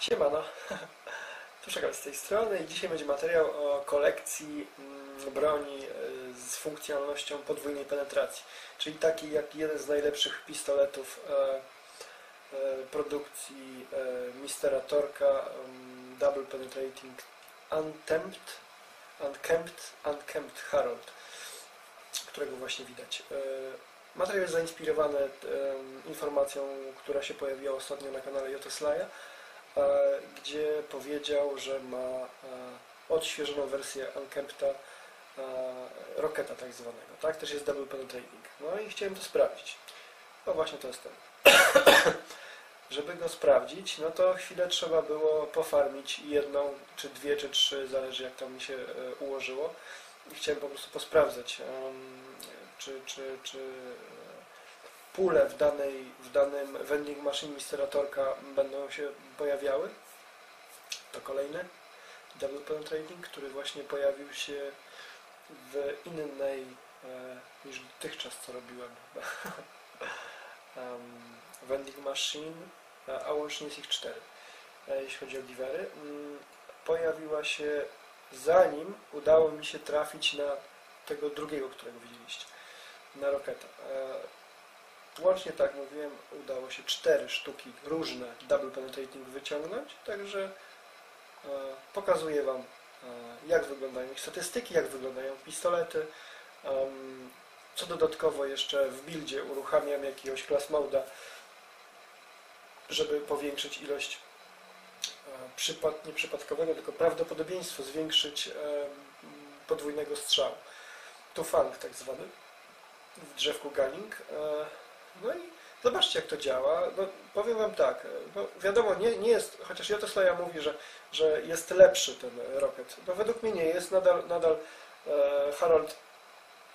Siemano, Tuszek z tej strony. I dzisiaj będzie materiał o kolekcji mm, broni y, z funkcjonalnością podwójnej penetracji, czyli taki jak jeden z najlepszych pistoletów e, e, produkcji e, Mistera Torka mm, Double Penetrating Unkempt, Unkempt, Unkempt Harold, którego właśnie widać. Materiał jest zainspirowany informacją, która się pojawiła ostatnio na kanale Joteslaja, gdzie powiedział, że ma e, odświeżoną wersję Unkempta e, Rocketa tak zwanego. Tak, też jest double penetrating. No i chciałem to sprawdzić. No właśnie to jest ten. Żeby go sprawdzić, no to chwilę trzeba było pofarmić jedną, czy dwie, czy trzy, zależy jak tam mi się e, ułożyło. I chciałem po prostu posprawdzać, czy, czy, czy pule w, danej, w danym vending machine misteratorka będą się pojawiały. To kolejny double penetrating, który właśnie pojawił się w innej e, niż dotychczas co robiłem um, vending machine, a łącznie jest ich cztery e, jeśli chodzi o givery mm, pojawiła się zanim udało mi się trafić na tego drugiego, którego widzieliście na Roketa. Łącznie, tak mówiłem, udało się cztery sztuki różne double penetrating wyciągnąć, także e, pokazuję Wam, e, jak wyglądają ich statystyki, jak wyglądają pistolety. co dodatkowo jeszcze w buildzie uruchamiam jakiegoś class moda, żeby powiększyć ilość e, przypad, nie przypadkowego, tylko prawdopodobieństwo zwiększyć podwójnego strzału. To fang tak zwany w drzewku Gunning. No i zobaczcie, jak to działa. No, powiem Wam tak, no, wiadomo, nie, nie jest, chociaż Joteslaja mówi, że, że jest lepszy ten Rocket. No według mnie nie jest, nadal, nadal e, Harold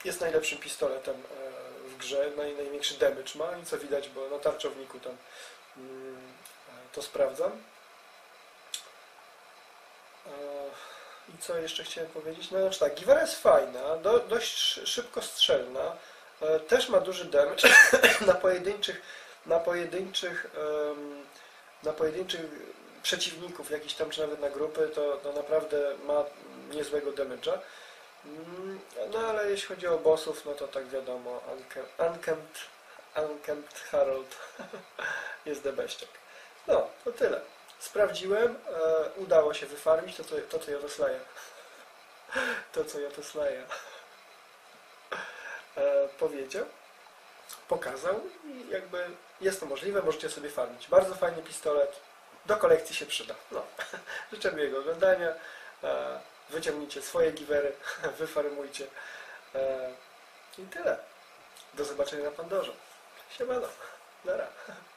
jest najlepszym pistoletem e, w grze, naj, największy damage ma i co widać, bo na tarczowniku tam mm, e, to sprawdzam. E, I co jeszcze chciałem powiedzieć? No znaczy tak, Giwara jest fajna, do, dość szybko strzelna, też ma duży damage na pojedynczych, na pojedynczych, na pojedynczych przeciwników, jakiś tam, czy nawet na grupy, to, to naprawdę ma niezłego damage'a. Mm, no ale jeśli chodzi o bossów, no to tak wiadomo, Unkempt, Unkempt Harold jest debeściak. No, to tyle. Sprawdziłem, e, udało się wyfarmić to, co, to, co ja to slaję. To, co ja to slaję. E, powiedział, pokazał i jakby jest to możliwe, możecie sobie farmić. Bardzo fajny pistolet, do kolekcji się przyda. No. Życzę miłego oglądania, e, wyciągnijcie swoje giwery, wyfarmujcie e, i tyle. Do zobaczenia na Pandorze. Siemano. Nara.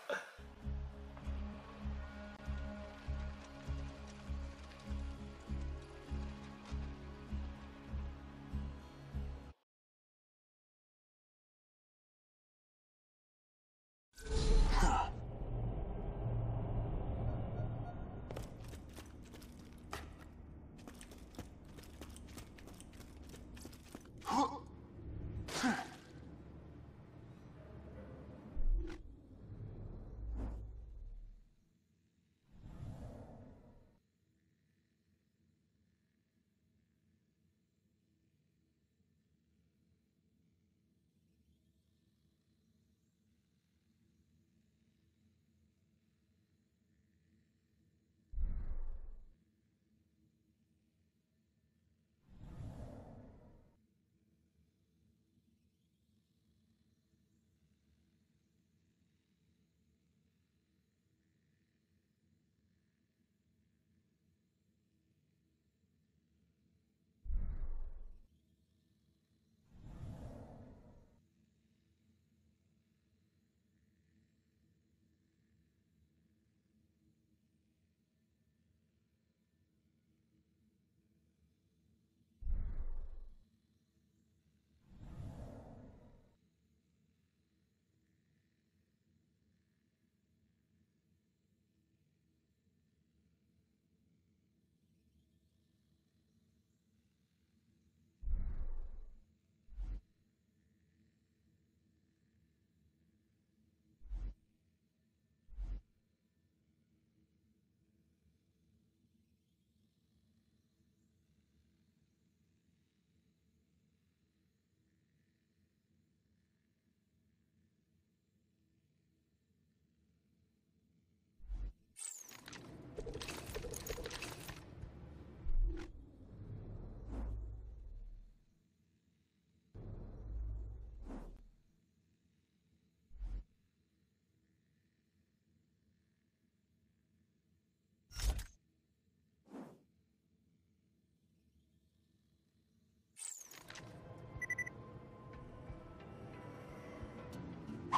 Huh.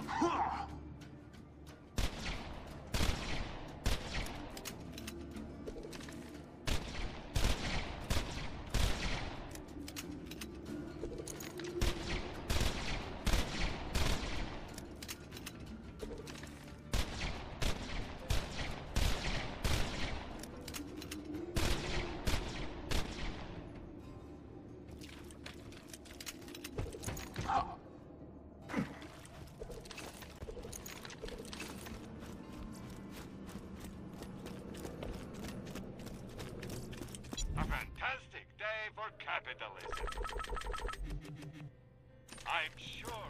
Huh! capitalism. I'm sure